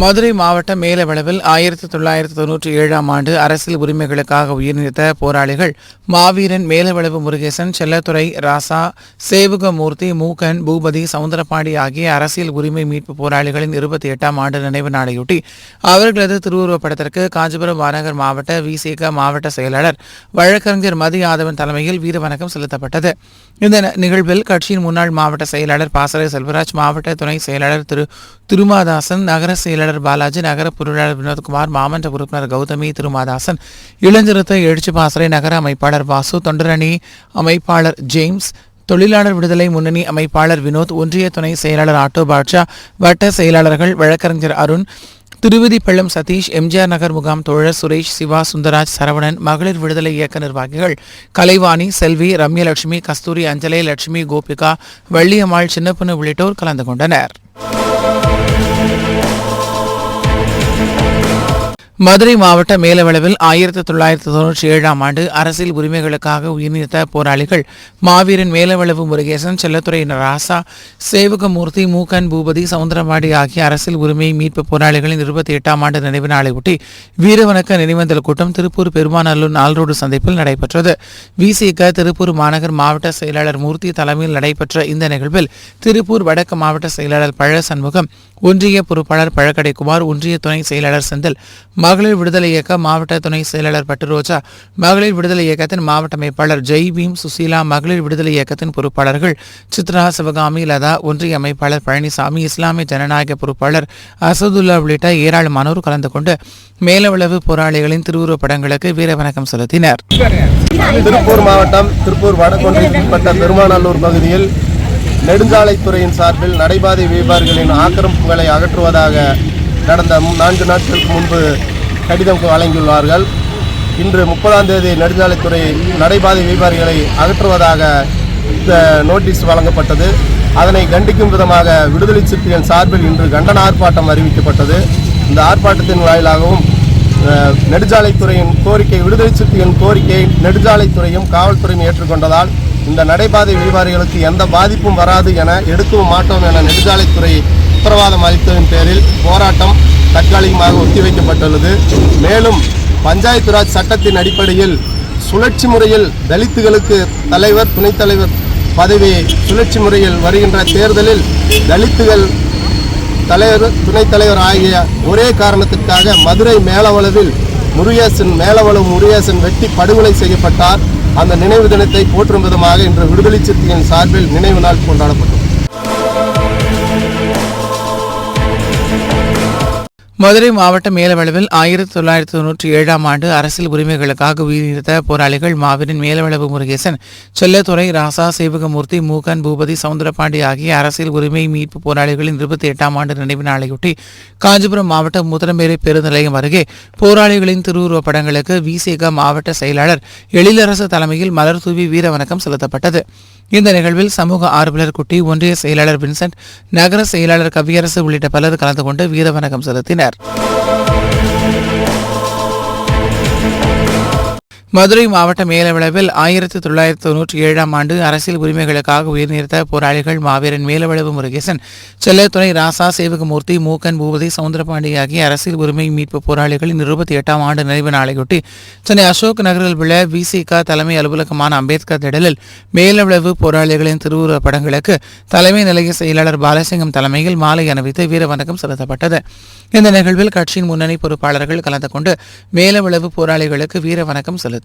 மதுரை மாவட்ட மேலவளவில் ஆயிரத்தி தொள்ளாயிரத்தி தொன்னூற்றி ஏழாம் ஆண்டு அரசியல் உரிமைகளுக்காக உயிர்நீத்த போராளிகள் மாவீரன் மேலவளவு முருகேசன் செல்லத்துறை ராசா சேவுகமூர்த்தி மூக்கன் பூபதி சவுந்தரபாண்டி ஆகிய அரசியல் உரிமை மீட்பு போராளிகளின் இருபத்தி எட்டாம் ஆண்டு நினைவு நாளையொட்டி அவர்களது திருவுருவப் படத்திற்கு காஞ்சிபுரம் மாநகர் மாவட்ட விசிக மாவட்ட செயலாளர் வழக்கறிஞர் மதி யாதவன் தலைமையில் வீரவணக்கம் செலுத்தப்பட்டது. இந்த நிகழ்வில் கட்சியின் முன்னாள் மாவட்ட செயலாளர் பாசறை செல்வராஜ் மாவட்ட துணை செயலாளர் திரு திருமாதாசன் நகர செயலாளர் பாலாஜி நகர பொருளாளர் வினோத்குமார் மாமன்ற உறுப்பினர் கௌதமி திருமாதாசன் இளஞ்சிறுத்தை எழுச்சி பாசறை நகர அமைப்பாளர் வாசு தொண்டரணி அமைப்பாளர் ஜேம்ஸ் தொழிலாளர் விடுதலை முன்னணி அமைப்பாளர் வினோத் ஒன்றிய துணை செயலாளர் ஆட்டோ பாட்ஷா வட்ட செயலாளர்கள் வழக்கறிஞர் அருண் திருவிதிப்பள்ளம் சதீஷ் எம்ஜிஆர் நகர் முகாம் தோழர் சுரேஷ் சிவா சுந்தராஜ் சரவணன் மகளிர் விடுதலை இயக்க நிர்வாகிகள் கலைவாணி செல்வி ரம்யலட்சுமி கஸ்தூரி அஞ்சலை லட்சுமி கோபிகா வள்ளியம்மாள் சின்னப்பண்ணு உள்ளிட்டோர் கலந்து கொண்டனர். மதுரை மாவட்ட மேலவளவில் ஆயிரத்தி தொள்ளாயிரத்தி தொன்னூற்றி ஏழாம் ஆண்டு அரசியல் உரிமைகளுக்காக உயிர்நீத்த போராளிகள் மாவீரன் மேலவளவு முருகேசன் செல்லத்துறையின் ராசா சேவகமூர்த்தி மூக்கன் பூபதி சவுந்தரவாடி ஆகிய அரசியல் உரிமை மீட்பு போராளிகளின் இருபத்தி எட்டாம் ஆண்டு நினைவு நாளையொட்டி வீரவணக்க நினைவேந்தல் கூட்டம் திருப்பூர் பெருமாநல்லூர் நால்ரோடு சந்திப்பில் நடைபெற்றது. விசிக திருப்பூர் மாநகர் மாவட்ட செயலாளர் மூர்த்தி தலைமையில் நடைபெற்ற இந்த நிகழ்வில் திருப்பூர் வடக்கு மாவட்ட செயலாளர் பழ சண்முகம் ஒன்றிய பொறுப்பாளர் பழக்கடைக்குமார் ஒன்றிய துணை செயலாளர் செந்தில் மகளிர் விடுதலை இயக்க மாவட்ட துணை செயலாளர் பட்டுரோஜா மகளிர் விடுதலை இயக்கத்தின் மாவட்ட அமைப்பாளர் ஜெய் பீம் சுசீலா மகளிர் விடுதலை இயக்கத்தின் பொறுப்பாளர்கள் சித்ரா சிவகாமி லதா ஒன்றிய அமைப்பாளர் பழனிசாமி இஸ்லாமிய ஜனநாயக பொறுப்பாளர் அசதுல்லா உள்ளிட்ட ஏராளமானோர் கலந்து கொண்டு மேலவளவு போராளிகளின் திருவுருவப் படங்களுக்கு வீரவணக்கம் செலுத்தினர். திருப்பூர் மாவட்டம் திருப்பூர் வடகொன்றியத்திற்குட்பட்ட பெருமாநல்லூர் பகுதியில் நெடுஞ்சாலைத்துறையின் சார்பில் நடைபாதை வியாபாரிகளின் ஆக்கிரமிப்புகளை அகற்றுவதாக நடந்த நான்கு நாட்களுக்கு முன்பு கடிதம் வழங்கியுள்ளார்கள். இன்று முப்பதாம் தேதி நெடுஞ்சாலைத்துறை நடைபாதை வியாபாரிகளை அகற்றுவதாக இந்த நோட்டீஸ் வழங்கப்பட்டது. அதனை கண்டிக்கும் விதமாக விடுதலை சிறுத்தைகள் சார்பில் இன்று கண்டன ஆர்ப்பாட்டம் அறிவிக்கப்பட்டது. இந்த ஆர்ப்பாட்டத்தின் வாயிலாகவும் நெடுஞ்சாலைத்துறையின் கோரிக்கை விடுதலை சிறுத்தைகளின் கோரிக்கையை நெடுஞ்சாலைத்துறையும் காவல்துறையும் ஏற்றுக்கொண்டதால் இந்த நடைபாதை வியாபாரிகளுக்கு எந்த பாதிப்பும் வராது என எடுக்கவும் மாட்டோம் என நெடுஞ்சாலைத்துறை உத்தரவாதம் அளித்ததன் பேரில் போராட்டம் தற்காலிகமாக ஒத்திவைக்கப்பட்டுள்ளது. மேலும் பஞ்சாயத்து ராஜ் சட்டத்தின் அடிப்படையில் சுழற்சி முறையில் தலித்துகளுக்கு தலைவர் துணைத் தலைவர் பதவி சுழற்சி முறையில் வருகின்ற தேர்தலில் தலித்துகள் தலைவர் துணைத் தலைவர் ஆகிய ஒரே காரணத்திற்காக மதுரை மேலவளவில் முருகேசன் மேலவளவு முருகேசன் வெட்டி படுகொலை செய்யப்பட்டார். அந்த நினைவு தினத்தை போற்றும் விதமாக இன்று விடுதலை சிறுத்தையின் சார்பில் நினைவு நாள் கொண்டாடப்பட்டது. மதுரை மாவட்ட மேலவளவில் ஆயிரத்தி தொள்ளாயிரத்தி தொன்னூற்றி ஏழாம் ஆண்டு அரசியல் உரிமைகளுக்காக உயிரிழந்த போராளிகள் மாவீரன் மேலவளவு முருகேசன் செல்லத்துறை ராசா சேவகமூர்த்தி மூகன் பூபதி சவுந்தரபாண்டி ஆகிய அரசியல் உரிமை மீட்பு போராளிகளின் இருபத்தி எட்டாம் ஆண்டு நினைவு நாளையொட்டி காஞ்சிபுரம் மாவட்டம் முதலமேரி பேருந்து நிலையம் அருகே போராளிகளின் திருவுருவப் படங்களுக்கு விசேக மாவட்ட செயலாளர் எழிலரசு தலைமையில் மலர் தூவி வீரவணக்கம் செலுத்தப்பட்டது. இந்த நிகழ்வில் சமூக ஆர்வலர் குட்டி ஒன்றிய செயலாளர் வின்சென்ட் நகர செயலாளர் கவியரசு உள்ளிட்ட பலர் கலந்து கொண்டு வீரவணக்கம் செலுத்தினர். Center. மதுரை மாவட்ட மேலவளவில் ஆயிரத்தி தொள்ளாயிரத்தி தொன்னூற்றி ஏழாம் ஆண்டு அரசியல் உரிமைகளுக்காக உயிர்நீர்த்த போராளிகள் மாவீரன் மேலவளவு முருகேசன் செல்லத்துறை ராசா சேவகமூர்த்தி மூக்கன் பூபதி சவுந்தரபாண்டி ஆகிய அரசியல் உரிமை மீட்பு போராளிகளின் இருபத்தி எட்டாம் ஆண்டு நிறைவு நாளையொட்டி சென்னை அசோக் நகரில் உள்ள விசிக தலைமை அலுவலகமான அம்பேத்கர் திடலில் மேலவளவு போராளிகளின் திருவுருவப் படங்களுக்கு தலைமை நிலைய செயலாளர் பாலசிங்கம் தலைமையில் மாலை அணிவித்து வீரவணக்கம் செலுத்தப்பட்டது. இந்த நிகழ்வில் கட்சியின் முன்னணி பொறுப்பாளர்கள் கலந்து கொண்டு மேலவளவு போராளிகளுக்கு வீரவணக்கம் செலுத்தினர்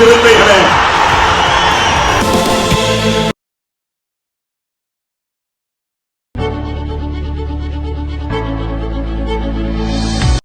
விடுதலை